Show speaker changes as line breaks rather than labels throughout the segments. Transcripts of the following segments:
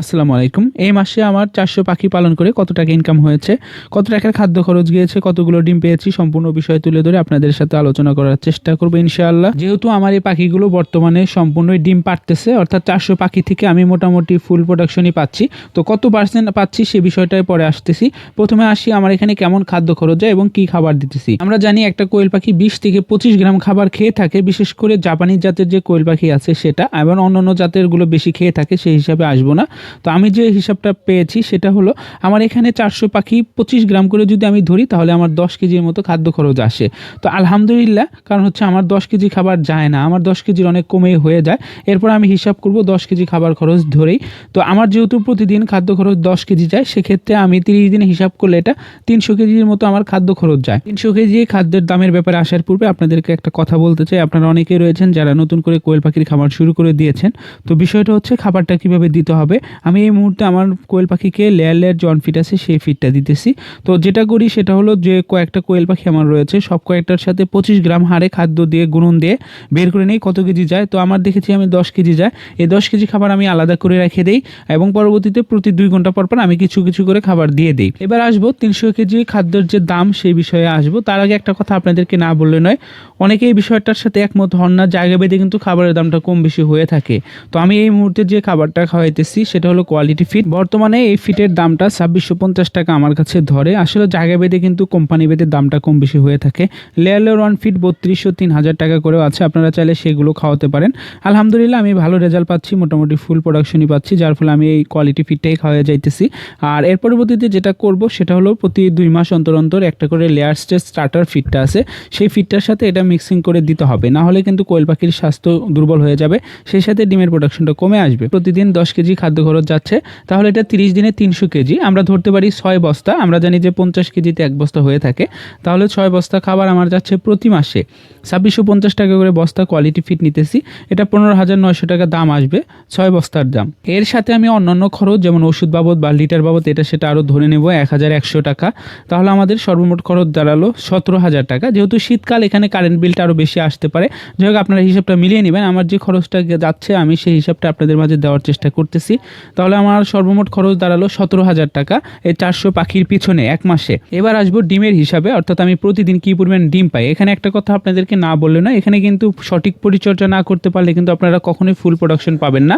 আসসালামু আলাইকুম। এই মাসে আমার চারশো পাখি পালন করে কত টাকা ইনকাম হয়েছে, কত টাকার খাদ্য খরচ গিয়েছে, কতগুলো ডিম পেয়েছি, সম্পূর্ণ বিষয় তুলে ধরে আপনাদের সাথে আলোচনা করার চেষ্টা করব ইনশাআল্লাহ। যেহেতু আমার এই পাখিগুলো বর্তমানে সম্পূর্ণই ডিম পারতেছে অর্থাৎ চারশো পাখি থেকে আমি মোটামুটি ফুল প্রোডাকশনই পাচ্ছি। তো কত পার্সেন্ট পাচ্ছি সে বিষয়টায় পরে আসতেছি। প্রথমে আসি আমার এখানে কেমন খাদ্য খরচ যায় এবং কি খাবার দিতেছি। আমরা জানি একটা কোয়েল পাখি বিশ থেকে পঁচিশ গ্রাম খাবার খেয়ে থাকে, বিশেষ করে জাপানি জাতের যে কোয়েল পাখি আছে সেটা, এবং অন্যান্য জাতেরগুলো বেশি খেয়ে থাকে, সেই হিসাবে আসব না। তো আমি যে হিসাবটা পেয়েছি সেটা হলো, আমার এখানে চারশো পাখি পঁচিশ গ্রাম করে যদি আমি ধরি, তাহলে আমার দশ কেজির মতো খাদ্য খরচ আসে। তো আলহামদুলিল্লাহ, কারণ হচ্ছে আমার দশ কেজি খাবার যায় না, আমার দশ কেজির অনেক কমেই হয়ে যায়। এরপর আমি হিসাব করব দশ কেজি খাবার খরচ ধরেই। তো আমার যেহেতু প্রতিদিন খাদ্য খরচ দশ কেজি যায়, সেক্ষেত্রে আমি তিরিশ দিনে হিসাব করলে এটা তিনশো কেজির মতো আমার খাদ্য খরচ যায়। তিনশো কেজি খাদ্যের দামের ব্যাপারে আসার পূর্বে আপনাদেরকে একটা কথা বলতে চাই। আপনারা অনেকেই রয়েছেন যারা নতুন করে কোয়েল পাখির খাবার শুরু করে দিয়েছেন। তো বিষয়টা হচ্ছে, খাবারটা কীভাবে দিতে হবে আমি এই মুহূর্তে আমার কোয়েল পাখিকে লেয়ার লেয়ার জন ফিট আছে, সেই ফিটটা দিতেছি। তো যেটা করি সেটা হলো যে কয়েকটা কোয়েল পাখি আমার রয়েছে, সব কয়েকটার সাথে পঁচিশ গ্রাম হারে খাদ্য দিয়ে গুণন দিয়ে বের করে নেই, কত কেজি যায়? তো আমার দেখেছি আমি দশ কেজি যায়। এই দশ কেজি খাবার আমি আলাদা করে রেখে দিই এবং পরবর্তীতে প্রতি দুই ঘণ্টা পর পর আমি কিছু কিছু করে খাবার দিয়ে দিই। এবার আসব তিনশো কেজি খাদ্যের যে দাম সেই বিষয়ে আসব। তার আগে একটা কথা আপনাদেরকে না বললে নয় অনেকে এই বিষয়টার সাথে একমত হন না, জায়গা বেঁধে কিন্তু খাবারের দামটা কম বেশি হয়ে থাকে। তো আমি এই মুহূর্তে যে খাবারটা খাওয়াইতেছি সেটা হলো কোয়ালিটি ফিট বর্তমানে এই ফিটের দামটা ছাব্বিশশো পঞ্চাশ টাকা আমার কাছে ধরে। আসলে জায়গা বেঁধে কিন্তু কোম্পানি বেঁধে দামটা কম বেশি হয়ে থাকে। লেয়ার ওয়ান ফিট বত্রিশশো তিন হাজার টাকা করেও আছে, আপনারা চাইলে সেগুলো খাওয়াতে পারেন। আলহামদুলিল্লাহ, আমি ভালো রেজাল্ট পাচ্ছি, মোটামুটি ফুল প্রোডাকশনই পাচ্ছি, যার ফলে আমি এই কোয়ালিটি ফিটটাই খাওয়া যাইতেছি। আর এর পরবর্তীতে যেটা করব, সেটা হলো প্রতি দুই মাস অন্তর অন্তর একটা করে লেয়ার স্টেজ স্টার্টার ফিটটা আছে। সেই ফিটটার সাথে এটা মিক্সিং করে দিতে হবে। না হলে কিন্তু কোয়েল পাখির স্বাস্থ্য দুর্বল হয়ে যাবে, সেই সাথে ডিমের প্রোডাকশনটা কমে আসবে। প্রতিদিন দশ কেজি খাদ্য খরচ যাচ্ছে, তাহলে এটা তিরিশ দিনে তিনশো কেজি। আমরা ধরতে পারি ছয় বস্তা, আমরা জানি যে পঞ্চাশ কেজিতে এক বস্তা হয়ে থাকে। তাহলে ছয় বস্তা খাবার আমার যাচ্ছে প্রতি মাসে ছাব্বিশশো পঞ্চাশ টাকা করে বস্তা কোয়ালিটি ফিট নিতেছি। এটা পনেরো হাজার নয়শো টাকা দাম আসবে ছয় বস্তার দাম। এর সাথে আমি অন্যান্য খরচ, যেমন ওষুধ বাবদ বা লিটার বাবদ, এটা সেটা আরও ধরে নেব এক হাজার একশো টাকা। তাহলে আমাদের সর্বমোট খরচ দাঁড়াল সতেরো হাজার টাকা। যেহেতু শীতকাল, এখানে কারেন্ট বিলটা আরও বেশি আসতে পারে। যাই হোক, আপনারা হিসাবটা মিলিয়ে নেবেন। আমার যে খরচটা যাচ্ছে, আমি সেই হিসাবটা আপনাদের মাঝে দেওয়ার চেষ্টা করতেছি। তাহলে আমার সর্বমোট খরচ দাঁড়াল সতেরো হাজার টাকা, এই চারশো পাখির পিছনে এক মাসে। এবার আসব ডিমের হিসাবে, অর্থাৎ আমি প্রতিদিন কী পরিমাণ ডিম পাই? এখানে একটা কথা আপনাদেরকে না বললে না এখানে কিন্তু সঠিক পরিচর্যা না করতে পারলে কিন্তু আপনারা কখনোই ফুল প্রোডাকশন পাবেন না।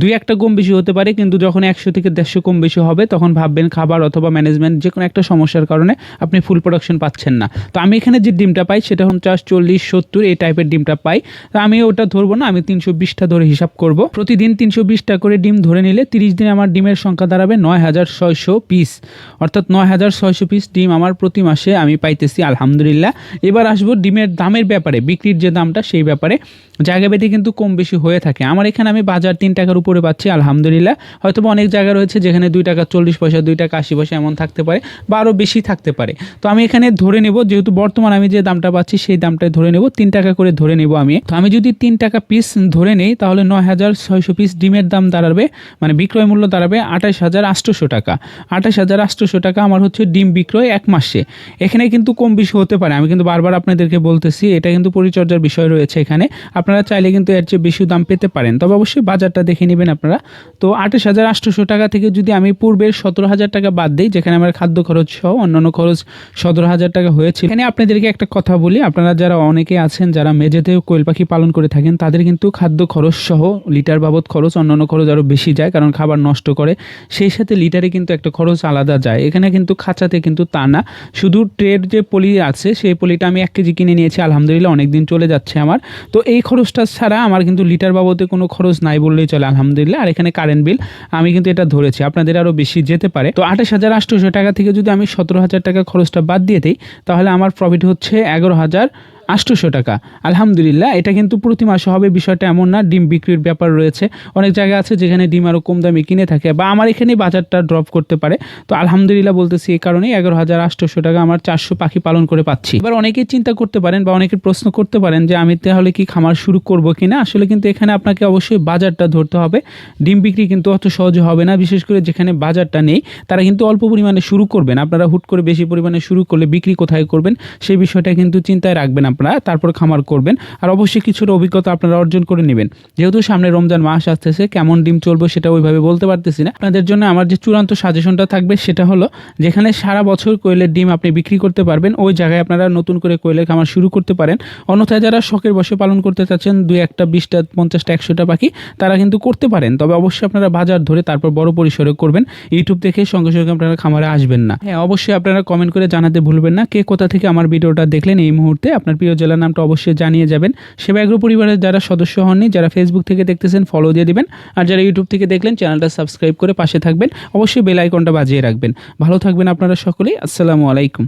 দুই একটা কম বেশি হতে পারে, কিন্তু যখন একশো থেকে দেড়শো কম বেশি হবে, তখন ভাববেন খাবার অথবা ম্যানেজমেন্ট যে কোনো একটা সমস্যার কারণে আপনি ফুল প্রোডাকশন পাচ্ছেন না। তো আমি এখানে যে ডিমটা পাই, সেটা পঞ্চাশ, চল্লিশ, সত্তর, এই টাইপের ডিমটা পাই। তো আমি ওটা ধরবো না, আমি তিনশো বিশটা ধরে হিসাব করব। প্রতিদিন তিনশো বিশটা করে ডিম ধরে নিলে তিরিশ দিনে আমার ডিমের সংখ্যা দাঁড়াবে নয় হাজার ছয়শো পিস। অর্থাৎ নয় হাজার ছয়শো পিস ডিম আমার প্রতি মাসে আমি পাইতেছি, আলহামদুলিল্লাহ। এবার আসব ডিমের দামের ব্যাপারে, বিক্রির যে দামটা সেই ব্যাপারে। জায়গা বেঁধে কিন্তু কম বেশি হয়ে থাকে। আমার এখানে আমি বাজার তিন টাকার উপরে পাচ্ছি, আলহামদুলিল্লাহ। হয়তো অনেক জায়গা রয়েছে যেখানে দুই টাকা চল্লিশ পয়সা, দুই টাকা আশি পয়সা এমন থাকতে পারে বা আরও বেশি থাকতে পারে। তো আমি এখানে ধরে নেব, যেহেতু বর্তমান আমি যে দামটা পাচ্ছি সেই দামটাই ধরে নেব, তিন টাকা করে ধরে নেব আমি। তো আমি যদি তিন টাকা পিস ধরে নেই, তাহলে নয় হাজার ছয়শো পিস ডিমের দাম দাঁড়াবে মানে বিক্রয় মূল্য দাঁড়াবে আঠাশ হাজার আটশোশো টাকা। আঠাশ হাজার আটশোশো টাকা আমার হচ্ছে ডিম বিক্রয় এক মাসে। এখানে কিন্তু কম বেশি হতে পারে। আমি কিন্তু বারবার আপনাদেরকে বলতেছি, এটা কিন্তু পরিচর্যার বিষয় রয়েছে এখানে। আপনারা চাইলে কিন্তু এর চেয়ে বেশি দাম পেতে পারেন। তবে অবশ্যই বাজারটা দেখে নেবেন আপনারা। তো আঠাশ হাজার আটশোশো টাকা থেকে যদি আমি পূর্বের সতেরো হাজার টাকা বাদ দিই, যেখানে আমার খাদ্য খরচ সহ অন্যান্য খরচ সতেরো হাজার টাকা হয়েছে এখানে আপনাদেরকে একটা কথা বলি, আপনারা যারা অনেকে আছেন, যারা মেঝেতে কোয়েল পাখি পালন করে থাকেন, তাদের কিন্তু খাদ্য খরচ সহ লিটার বাবদ খরচ, অন্যান্য খরচ আরও বেশি যায়। কারণ খাবার নষ্ট করে, সেই সাথে লিটারে কিন্তু একটা খরচ আলাদা যায়। এখানে কিন্তু খাঁচাতে কিন্তু তা না। শুধু ট্রের যে পলি আছে, সেই পলিটা আমি এক কেজি কিনে নিয়েছি, আলহামদুলিল্লাহ অনেক দিন চলে যাচ্ছে আমার। তো এই খরচটা ছাড়া আমার কিন্তু লিটার বাবদে কোনো খরচ নাই বললেই চলে, আলহামদুলিল্লাহ। আর এখানে কারেন্ট বিল আমি কিন্তু এটা ধরেছি, আপনাদের আরও বেশি যেতে পারে। তো আঠাশ হাজার আটশোশো টাকা থেকে যদি আমি সতেরো হাজার টাকা খরচটা বাদ দিয়ে দিই, তাহলে আমার প্রফিট হচ্ছে এগারো হাজার আটশোশো টাকা। আলহামদুলিল্লাহ, এটা কিন্তু প্রতি মাসে হবে, বিষয়টা এমন না, ডিম বিক্রির ব্যাপার রয়েছে। অনেক জায়গা আছে যেখানে ডিম আরও কম দামে কিনে থাকে বা আমার এখানেই বাজারটা ড্রপ করতে পারে। তো আলহামদুলিল্লাহ বলতেছি এই কারণেই এগারো হাজার আটশোশো টাকা আমার চারশো পাখি পালন করে পাচ্ছি। এবার অনেকেই চিন্তা করতে পারেন বা অনেকে প্রশ্ন করতে পারেন যে আমি তাহলে কি খামার শুরু করব কি না আসলে কিন্তু এখানে আপনাকে অবশ্যই বাজারটা ধরতে হবে। ডিম বিক্রি কিন্তু অত সহজে হবে না, বিশেষ করে যেখানে বাজারটা নেই, তারা কিন্তু অল্প পরিমাণে শুরু করবেন। আপনারা হুট করে বেশি পরিমাণে শুরু করলে বিক্রি কোথায় করবেন, সেই বিষয়টা কিন্তু চিন্তায় রাখবেন আপনারা। আপনারা তারপর খামার করবেন। আর অবশ্যই কিছুর অভিজ্ঞতা আপনারা অর্জন করে নেবেন। যেহেতু সামনে রমজান মাস আসতেছে, কেমন ডিম চলবে সেটা ওইভাবে বলতে পারতেছি না। আপনাদের জন্য আমার যে চূড়ান্ত সাজেশনটা থাকবে সেটা হলো, যেখানে সারা বছর কোয়েলের ডিম আপনি বিক্রি করতে পারবেন, ওই জায়গায় আপনারা নতুন করে কোয়েলের খামার শুরু করতে পারেন। অন্যথায় যারা শখের বসে পালন করতে চাচ্ছেন, দুই একটা, বিশটা, পঞ্চাশটা, একশোটা পাখি, তারা কিন্তু করতে পারেন। তবে অবশ্যই আপনারা বাজার ধরে তারপর বড় পরিসরে করবেন। ইউটিউব দেখে সঙ্গে সঙ্গে আপনারা খামারে আসবেন না। হ্যাঁ অবশ্যই আপনারা কমেন্ট করে জানাতে ভুলবেন না। কে কোথা থেকে আমার ভিডিওটা দেখলেন এই মুহূর্তে আপনার প্রিয় জেলার নামটা অবশ্যই জানিয়ে যাবেন। সেবা পরিবারের যারা সদস্য হননি, যারা ফেসবুক থেকে দেখতেছেন ফলো দিয়ে দিবেন। আর যারা ইউটিউব থেকে দেখলেন চ্যানেলটা সাবস্ক্রাইব করে পাশে থাকবেন। অবশ্যই বেল আইকনটা বাজিয়ে রাখবেন। ভালো থাকবেন আপনারা সকলেই। আসসালামু আলাইকুম।